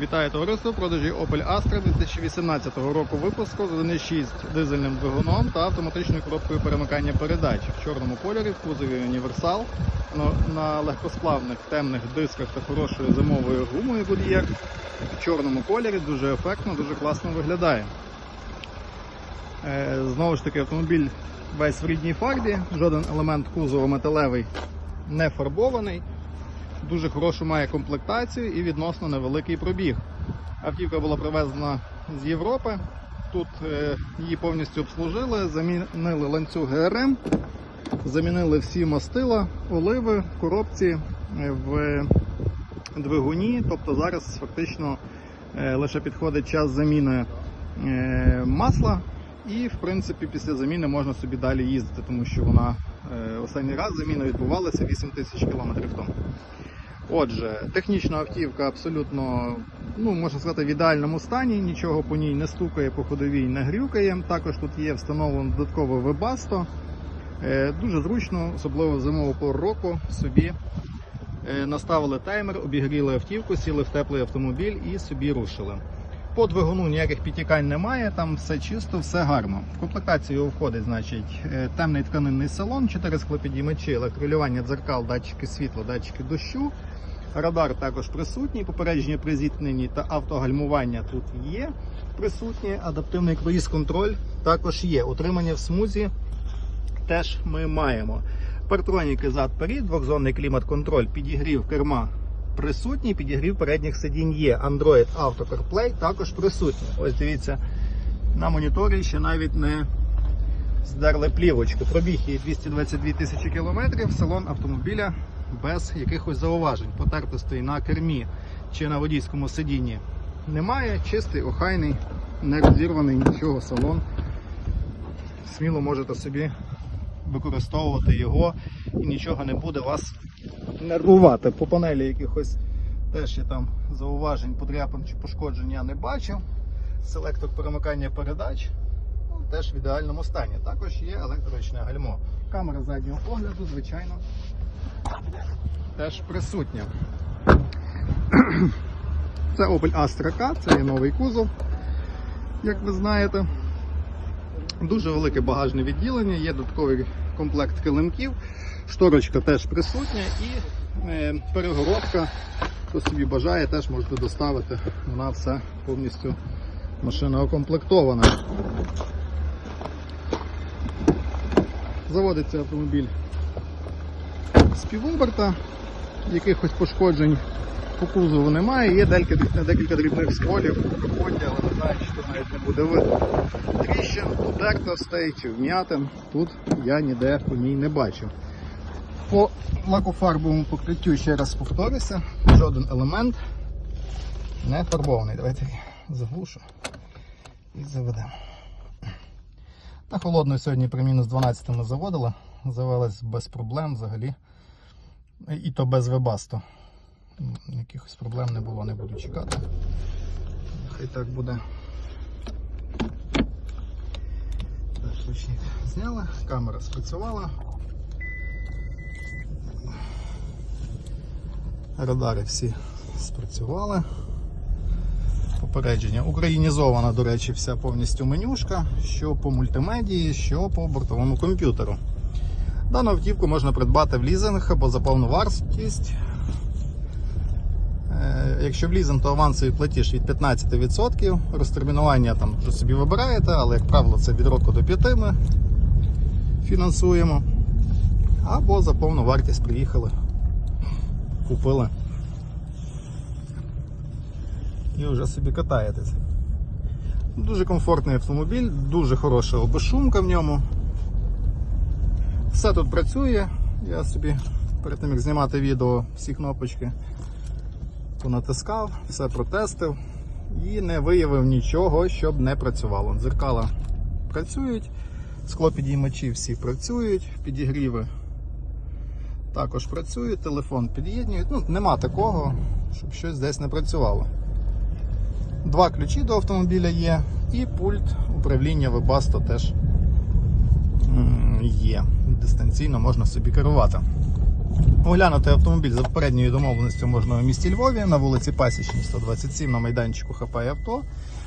Вітаю товариство в продажі Opel Astra 2018 року випуску з 1.6 дизельним двигуном та автоматичною коробкою перемикання передач в чорному кольорі в кузові універсал на- на легкосплавних темних дисках та хорошою зимовою гумою Goodyear в чорному кольорі дуже ефектно, дуже класно виглядає. Е, Знову ж таки, автомобіль весь в рідній фарбі, жоден елемент кузова металевий не фарбований. Дуже хорошу має комплектацію і відносно невеликий пробіг. Автівка була привезена з Європи. Тут е, її повністю обслужили, замінили ланцюг ГРМ, замінили всі мастила, оливи коробці е, в двигуні. Тобто зараз фактично е, лише підходить час заміни масла. І, в принципі, після заміни можна собі далі їздити, тому що вона останній раз заміна відбувалася 8 тисяч кілометрів тому. Отже, технічна автівка абсолютно, ну можна сказати, в ідеальному стані, нічого по ній не стукає по ходовій, не грюкає. Також тут є встановлено додаткове вебасто. Е, Дуже зручно, особливо в зимову пору року, собі е, наставили таймер, обігріли автівку, сіли в теплий автомобіль і собі рушили. По двигуну ніяких підтікань немає, там все чисто, все гарно. В комплектацію входить значить, е, темний тканинний салон, 4 склопідіймачі, електролювання дзеркал, датчики світла, датчики дощу. Радар також присутній, попередження при зіткненні та автогальмування тут є присутнє. Адаптивний круїз контроль також є. Утримання в смузі теж ми маємо. Партроніки зад перед, двохзонний клімат-контроль, підігрів керма присутній, підігрів передніх сидінь є. Android Auto CarPlay також присутній. Ось дивіться, на моніторі ще навіть не здерли плівочку. Пробіг її 222 тисячі кілометрів, салон автомобіля без якихось зауважень. Потертостей на кермі чи на водійському сидінні немає. Чистий, охайний, не розірваний нічого салон. Сміло можете собі використовувати його і нічого не буде вас нервувати. По панелі якихось теж є там зауважень, подряпин чи пошкоджень я не бачив. Селектор перемикання передач ну, теж в ідеальному стані. Також є електричне гальмо. Камера заднього огляду, звичайно, теж присутня. Це Opel Astra K, це є новий кузов, як ви знаєте. Дуже велике багажне відділення, є додатковий комплект килимків, шторочка теж присутня і е, перегородка, хто собі бажає, теж можете доставити. Вона все повністю машина укомплектована. Заводиться автомобіль з півоберта, якихось пошкоджень по кузову немає, є декілька, декілька дрібних сколів капоті, але не знаю, чи тут навіть не буде видно. Тріщин, потертостей чи вм'ятин тут я ніде по ній не бачу. По лакофарбовому покриттю ще раз повторюся, жоден елемент не фарбований. Давайте заглушу і заведемо. На холодну сьогодні при мінус 12 ми заводили, завелась без проблем взагалі. І то без вебасту. Якихось проблем не було, не буду чекати. Хай так буде. Так, зняли, камера спрацювала. Радари всі спрацювали. Попередження. Українізована, до речі, вся повністю менюшка, що по мультимедії, що по бортовому комп'ютеру. Дану автівку можна придбати в лізинг або за повну вартість. Е, Якщо в лізинг, то авансовий платіж від 15%. Розтермінування там вже собі вибираєте, але, як правило, це від року до 5 ми фінансуємо. Або за повну вартість приїхали, купили і вже собі катаєтесь. Дуже комфортний автомобіль, дуже хороша обешумка в ньому. Все тут працює. Я собі перед тим як знімати відео всі кнопочки понатискав, все протестив і не виявив нічого, щоб не працювало. Дзеркала працюють, склопідіймачі всі працюють, підігріви також працюють, телефон під'єднують. Ну, нема такого, щоб щось десь не працювало. Два ключі до автомобіля є, і пульт управління Webasto теж є. Дистанційно можна собі керувати. Оглянути автомобіль за попередньою домовленістю можна у місті Львові на вулиці Пасічній, 127 на майданчику ХП і авто,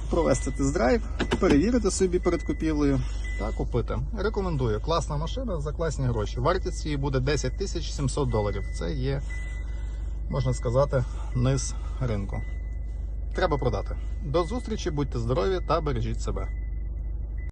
провести тест-драйв, перевірити собі перед купівлею та купити. Рекомендую. Класна машина за класні гроші. Вартість її буде 10 тисяч 700 доларів. Це є, можна сказати, низ ринку. Треба продати. До зустрічі, будьте здорові та бережіть себе.